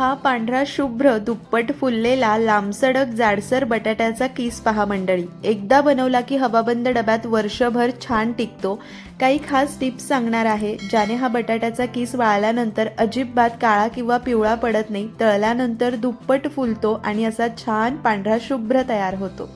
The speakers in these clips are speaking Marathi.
हा पांढरा शुभ्र दुप्पट फुललेला लांबसडक जाडसर बटाट्याचा किस पहा मंडळी. एकदा बनवला की हवाबंद डब्यात वर्षभर छान टिकतो. काही खास टिप्स सांगणार आहे. ज्याने हा बटाट्याचा किस वाळल्यानंतर अजिबात काळा किंवा पिवळा पडत नाही तळल्यानंतर दुप्पट फुलतो आणि असा छान पांढरा शुभ्र तयार होतो.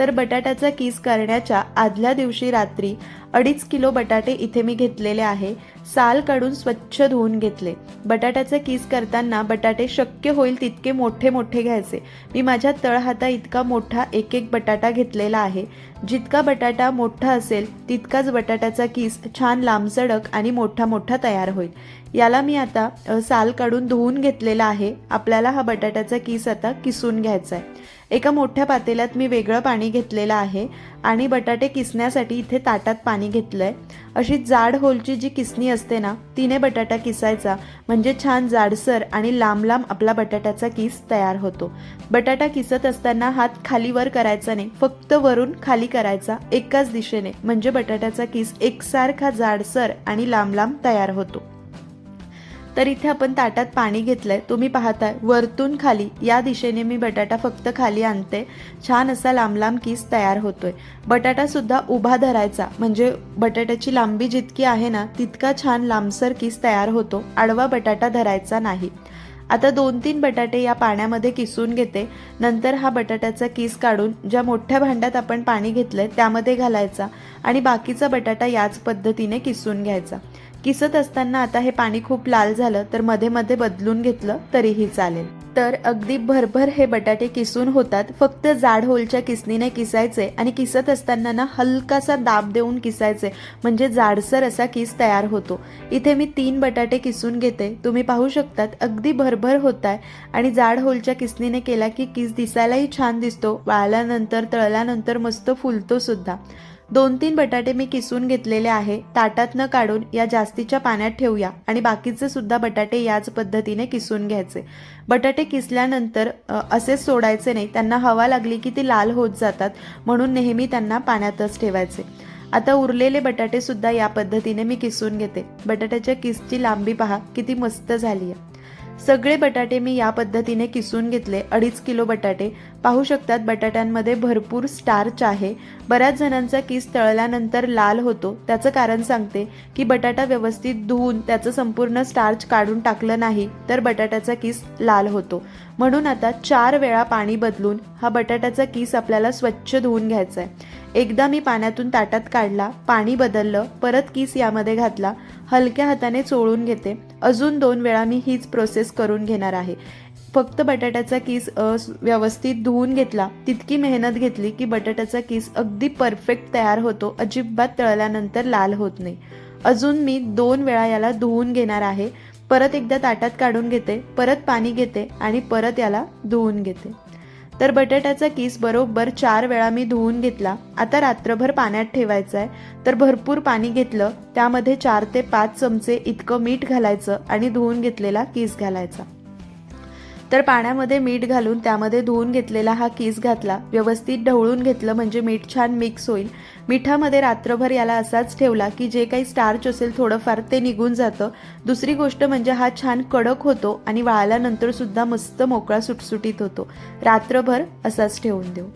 तर बटाट्याचा किस करण्याच्या आदल्या दिवशी रात्री अडीच किलो बटाटे इथे मी घेतलेले आहे. साल काढून स्वच्छ धुवून घेतले. बटाट्याचे किस करताना बटाटे शक्य होईल तितके मोठे मोठे घ्यायचे. मी माझ्या तळहाता इतका मोठा एक एक बटाटा घेतलेला आहे. जितका बटाटा मोठा असेल तितकाच बटाट्याचा किस छान लांबसडक आणि मोठा मोठा तयार होईल. याला मी आता साल काढून धुवून घेतलेला आहे. आपल्याला हा बटाट्याचा किस आता किसून घ्यायचा आहे. एका मोठ्या पातेल्यात मी वेगळं पाणी घेतलेलं आहे आणि बटाटे किसण्यासाठी इथे ताटात पाणी घेतलं आहे अशी जाड होलची जी किसणी असते ना तिने बटाटा किसायचा. म्हणजे छान जाडसर आणि लांब लांब आपला बटाट्याचा किस तयार होतो. बटाटा किसत असताना हात खालीवर करायचा नाही फक्त वरून खाली करायचा एकाच दिशेने. म्हणजे बटाट्याचा किस एकसारखा जाडसर आणि लांब लांब तयार होतो. तर इथे आपण ताटात पाणी घेतलंय. तुम्ही पाहताय वरतून खाली या दिशेने मी बटाटा फक्त खाली आणते. छान असा लांब लांब किस तयार होतोय. बटाटा सुद्धा उभा धरायचा. म्हणजे बटाट्याची लांबी जितकी आहे ना तितका छान लांबसर किस तयार होतो. आडवा बटाटा धरायचा नाही. आता दोन तीन बटाटे या पाण्यामध्ये किसून घेते. नंतर हा बटाट्याचा किस काढून ज्या मोठ्या भांड्यात आपण पाणी घेतलंय त्यामध्ये घालायचा आणि बाकीचा बटाटा याच पद्धतीने किसून घ्यायचा. किसत असताना आता हे पाणी खूप लाल झालं तर मध्ये मध्ये बदलून घेतलं तरीही चालेल. तर अगदी भरभर हे बटाटे किसून होतात फक्त जाड होलच्या किसनीने किसायचे आणि किसत असताना ना हलकासा दाब देऊन किसायचे म्हणजे जाडसर असा किस तयार होतो. इथे मी तीन बटाटे किसून घेते तुम्ही पाहू शकतात अगदी भरभर होत आहे आणि जाड होलच्या किसनीने केला की किस दिसायलाही छान दिसतो वाळल्यानंतर तळल्यानंतर मस्त फुलतो सुद्धा. दोन तीन बटाटे मी किसून घेतलेले आहे ताटातनं काढून या जास्तीच्या पाण्यात ठेवूया आणि बाकीचे सुद्धा बटाटे याच पद्धतीने किसून घ्यायचे. बटाटे किसल्यानंतर असेच सोडायचे नाही त्यांना हवा लागली की ती लाल होत जातात म्हणून नेहमी त्यांना पाण्यातच ठेवायचे. आता उरलेले बटाटे सुद्धा या पद्धतीने मी किसून घेते. बटाट्याच्या किसची लांबी पहा किती मस्त झाली आहे सगळे बटाटे मी या पद्धतीने किसून घेतले अडीच किलो बटाटे. पाहू शकतात बटाट्यांमध्ये भरपूर स्टार्च आहे. बऱ्याच जणांचा किस तळल्यानंतर लाल होतो. त्याचं कारण सांगते की बटाटा व्यवस्थित धुवून त्याचं संपूर्ण स्टार्च काढून टाकलं नाही तर बटाट्याचा किस लाल होतो. म्हणून आता चार वेळा पाणी बदलून हा बटाट्याचा किस आपल्याला स्वच्छ धुवून घ्यायचा आहे एकदा मी पाण्यातून ताटात काढला पाणी बदललं परत किस यामध्ये घातला हलक्या हाताने चोळून घेते. अजून दोन वेळा मी हीच प्रोसेस करून घेणार आहे. फक्त बटाट्याचा किस व्यवस्थित धुवून घेतला तितकी मेहनत घेतली की बटाट्याचा किस अगदी परफेक्ट तयार होतो अजिबात तळल्यानंतर लाल होत नाही. अजून मी दोन वेळा याला धुवून घेणार आहे परत एकदा ताटात काढून घेते परत पाणी घेते आणि परत याला धुवून घेते. तर बटाट्याचा किस बरोबर चार वेळा मी धुवून घेतला आता रात्रभर पाण्यात ठेवायचा आहे तर भरपूर पाणी घेतलं त्यामध्ये चार ते पाच चमचे इतकं मीठ घालायचं आणि धुवून घेतलेला किस घालायचा. तर पाण्यामध्ये मीठ घालून त्यामध्ये धुवून घेतलेला हा किस घातला. व्यवस्थित ढवळून घेतलं म्हणजे मीठ छान मिक्स होईल. मिठामध्ये रात्रभर याला असाच ठेवला की जे काही स्टार्च असेल थोडंफार ते निघून जातं. दुसरी गोष्ट म्हणजे हा छान कडक होतो आणि वाळल्यानंतर सुद्धा मस्त मोकळा सुटसुटीत होतो. रात्रभर असाच ठेवून देऊ.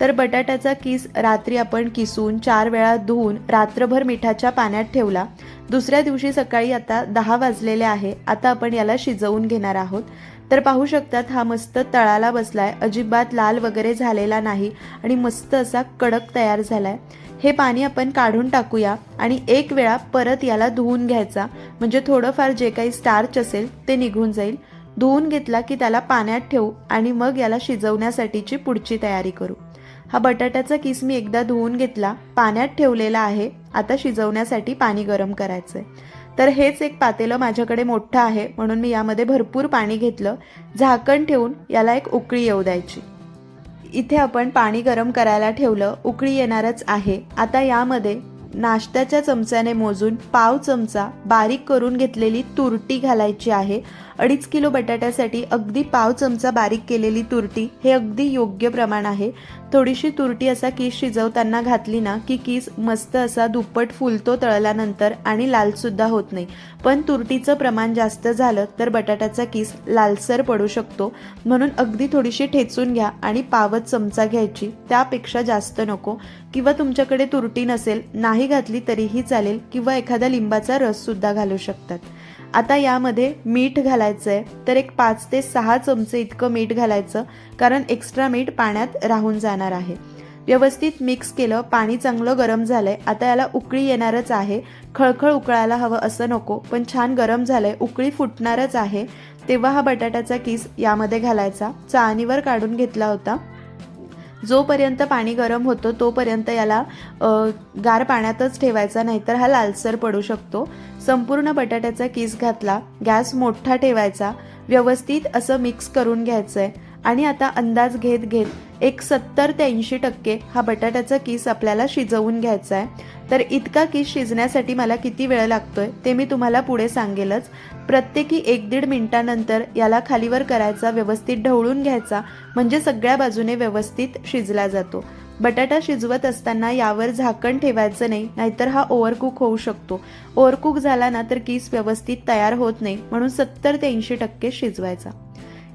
तर बटाट्याचा किस रात्री आपण किसून चार वेळा धुवून रात्रभर मिठाच्या पाण्यात ठेवला. दुसऱ्या दिवशी सकाळी आता दहा वाजलेले आहे. आता आपण याला शिजवून घेणार आहोत. तर पाहू शकतात हा मस्त तळाला बसलाय. अजिबात लाल वगैरे झालेला नाही आणि मस्त असा कडक तयार झालाय. हे पाणी आपण काढून टाकूया आणि एक वेळा परत याला धुवून घ्यायचा. म्हणजे थोडंफार जे काही स्टार्च असेल ते निघून जाईल. धुवून घेतला की त्याला पाण्यात ठेवू आणि मग याला शिजवण्यासाठीची पुढची तयारी करू. हा बटाट्याचा किस मी एकदा धुवून घेतला. पाण्यात ठेवलेला आहे. आता शिजवण्यासाठी पाणी गरम करायचं आहे तर हेच एक पातेलं माझ्याकडे मोठं आहे म्हणून मी यामध्ये भरपूर पाणी घेतलं. झाकण ठेवून याला एक उकळी येऊ द्यायची. इथे आपण पाणी गरम करायला ठेवलं. उकळी येणारच आहे. आता यामध्ये नाश्त्याच्या चमच्याने मोजून पाव चमचा बारीक करून घेतलेली तुरटी घालायची आहे. अडीच किलो बटाट्यासाठी अगदी पाव चमचा बारीक केलेली तुरटी हे अगदी योग्य प्रमाण आहे. थोडीशी तुरटी असा कीस शिजवताना घातली ना की कीस मस्त असा दुप्पट फुलतो तळल्यानंतर आणि लालसुद्धा होत नाही. पण तुरटीचं प्रमाण जास्त झालं तर बटाट्याचा कीस लालसर पडू शकतो. म्हणून अगदी थोडीशी ठेचून घ्या आणि पावत चमचा घ्यायची. त्यापेक्षा जास्त नको. किंवा तुमच्याकडे तुरटी नसेल नाही घातली तरीही चालेल किंवा एखादा लिंबाचा रससुद्धा घालू शकतात. आता यामध्ये मीठ घालायचं आहे तर एक पाच ते सहा चमचे इतकं मीठ घालायचं कारण एक्स्ट्रा मीठ पाण्यात राहून जाणार आहे. व्यवस्थित मिक्स केलं पाणी चांगलं गरम झालंय. आता याला उकळी येणारच आहे. खळखळ उकळायला हवं असं नको पण छान गरम झालंय. उकळी फुटणारच आहे. तेव्हा हा बटाट्याचा किस यामध्ये घालायचा. चाळणीवर काढून घेतला होता. जोपर्यंत पाणी गरम होतं तोपर्यंत याला गार पाण्यातच ठेवायचा नाहीतर हा लालसर पडू शकतो. संपूर्ण बटाट्याचा किस घातला गॅस मोठा ठेवायचा व्यवस्थित असं मिक्स करून घ्यायचं आहे आणि आता अंदाज घेत घेत एक सत्तर ते ऐंशी टक्के हा बटाट्याचा किस आपल्याला शिजवून घ्यायचा आहे तर इतका किस शिजण्यासाठी मला किती वेळ लागतोय ते मी तुम्हाला पुढे सांगेलच. प्रत्येकी एक दीड मिनिटानंतर याला खालीवर करायचा व्यवस्थित ढवळून घ्यायचा म्हणजे सगळ्या बाजूने व्यवस्थित शिजला जातो. बटाटा शिजवत असताना यावर झाकण ठेवायचं नाही नाहीतर हा ओव्हरकुक होऊ शकतो. ओव्हरकुक झाला ना तर किस व्यवस्थित तयार होत नाही म्हणून सत्तर ते ऐंशी टक्के शिजवायचा.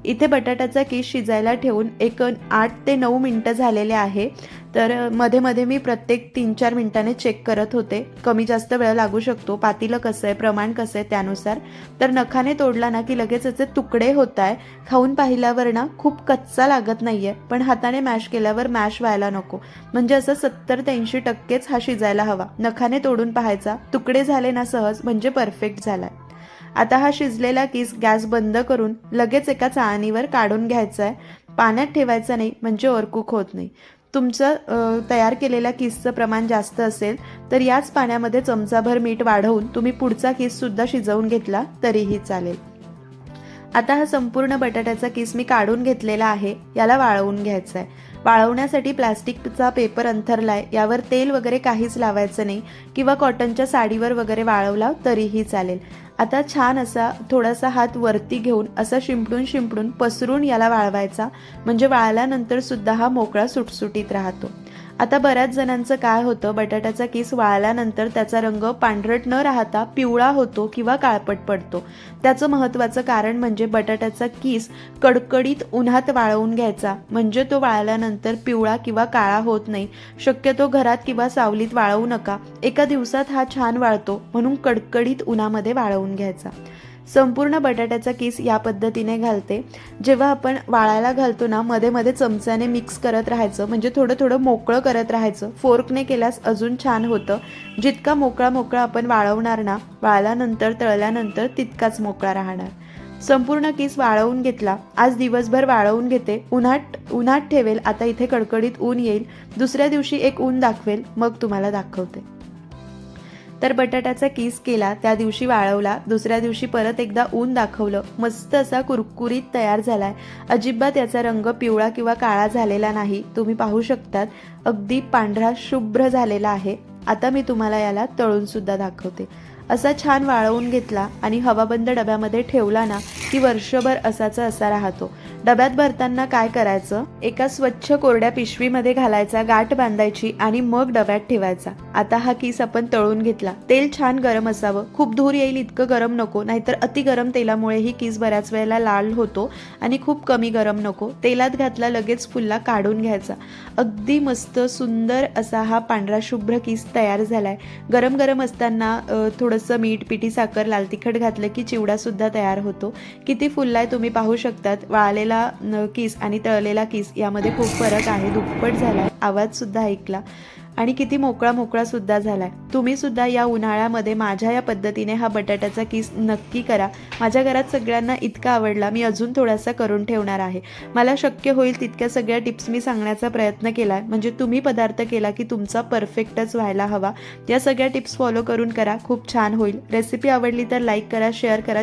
इथे बटाट्याचा किस शिजायला ठेवून एक आठ ते नऊ मिनटं झालेले आहे. तर मध्ये मध्ये मी प्रत्येक तीन चार मिनिटाने चेक करत होते. कमी जास्त वेळ लागू शकतो. पातीलं कसं आहे? प्रमाण कसं आहे? त्यानुसार. तर नखाने तोडला ना की लगेच त्याचे तुकडे होत आहे. खाऊन पाहिल्यावर ना खूप कच्चा लागत नाही आहे पण हाताने मॅश केल्यावर मॅश व्हायला नको. म्हणजे असं सत्तर ते ऐंशी टक्केच हा शिजायला हवा. नखाने तोडून पाहायचा. तुकडे झाले ना सहज. म्हणजे परफेक्ट झालाय. आता हा शिजलेला किस गॅस बंद करून लगेच एका चाळणीवर काढून घ्यायचा आहे पाण्यात ठेवायचा नाही म्हणजे ओरकूक होत नाही. तुमचं तयार केलेल्या किसचं प्रमाण जास्त असेल तर याच पाण्यामध्ये चमचाभर मीठ वाढवून तुम्ही पुढचा किससुद्धा शिजवून घेतला तरीही चालेल. आता हा संपूर्ण बटाट्याचा किस मी काढून घेतलेला आहे याला वाळवून घ्यायचा आहे वाळवण्यासाठी प्लास्टिकचा पेपर अंथरलाय यावर तेल वगैरे काहीच लावायचं नाही किंवा कॉटनच्या साडीवर वगैरे वाळवला तरीही चालेल. आता छान असा थोडासा हात वरती घेऊन असा शिंपडून शिंपडून पसरून याला वाळवायचा. म्हणजे वाळल्यानंतर सुद्धा हा मोकळा सुटसुटीत राहतो. आता बऱ्याच जणांचं काय होतं बटाट्याचा किस वाळल्यानंतर त्याचा रंग पांढरट न राहता पिवळा होतो किंवा काळपट पडतो. त्याचं महत्त्वाचं कारण म्हणजे बटाट्याचा किस कडकडीत उन्हात वाळवून घ्यायचा. म्हणजे तो वाळल्यानंतर पिवळा किंवा काळा होत नाही. शक्यतो घरात किंवा सावलीत वाळवू नका. एका दिवसात हा छान वाळतो म्हणून कडकडीत उन्हामध्ये वाळवून घ्यायचा. संपूर्ण बटाट्याचा किस या पद्धतीने घालते. जेव्हा आपण वाळायला घालतो ना मध्ये मध्ये चमच्याने मिक्स करत राहायचं. म्हणजे थोडं थोडं मोकळं करत राहायचं. फोर्कने केल्यास अजून छान होतं. जितका मोकळा मोकळा आपण वाळवणार ना वाळल्यानंतर तळल्यानंतर तितकाच मोकळा राहणार. संपूर्ण किस वाळवून घेतला. आज दिवसभर वाळवून घेते. उन्हात उन्हात ठेवेल. आता इथे कडकडीत ऊन येईल. दुसऱ्या दिवशी एक ऊन दाखवेल. मग तुम्हाला दाखवते. तर बटाट्याचा किस केला त्या दिवशी वाळवला दुसऱ्या दिवशी परत एकदा ऊन दाखवलं. मस्त असा कुरकुरीत तयार झालाय. अजिबात याचा रंग पिवळा किंवा काळा झालेला नाही. तुम्ही पाहू शकतात अगदी पांढरा शुभ्र झालेला आहे. आता मी तुम्हाला याला तळून सुद्धा दाखवते. असा छान वाळवून घेतला आणि हवाबंद डब्यामध्ये ठेवला ना की वर्षभर असाचा असा राहतो. डब्यात भरताना काय करायचं? एका स्वच्छ कोरड्या पिशवीमध्ये घालायचा गाठ बांधायची आणि मग डब्यात ठेवायचा. आता हा किस आपण तळून घेतला. तेल छान गरम असावं. खूप धूर येईल इतकं गरम नको. नाहीतर अति गरम तेलामुळे ही किस बऱ्याच वेळेला लाल होतो आणि खूप कमी गरम नको. तेलात घातला लगेच फुल्ला काढून घ्यायचा. अगदी मस्त सुंदर असा हा पांढरा शुभ्र किस तयार झालाय. गरम गरम असताना थोडंसं मीठ पिठी साखर लाल तिखट घातलं की चिवडा सुद्धा तयार होतो. किती फुललाय तुम्ही पाहू शकतात. वाळलेला न, किस आणि तळलेला किस यामध्ये खूप फरक आहे. दुप्पट झाला आवाज सुद्धा ऐकला. आणि किती मोकळा मोकळा सुद्धा झालाय. तुम्ही सुद्धा या उन्हाळ्यामध्ये माझ्या या पद्धतीने हा बटाट्याचा किस नक्की करा. माझ्या घरात सगळ्यांना इतका आवडला. मी अजून थोडासा करून ठेवणार आहे. मला शक्य होईल तितक्या सगळ्या टिप्स मी सांगण्याचा प्रयत्न केला म्हणजे तुम्ही पदार्थ केला की तुमचा परफेक्टच व्हायला हवा. या सगळ्या टिप्स फॉलो करून करा. खूप छान होईल. रेसिपी आवडली तर लाईक करा शेअर करा.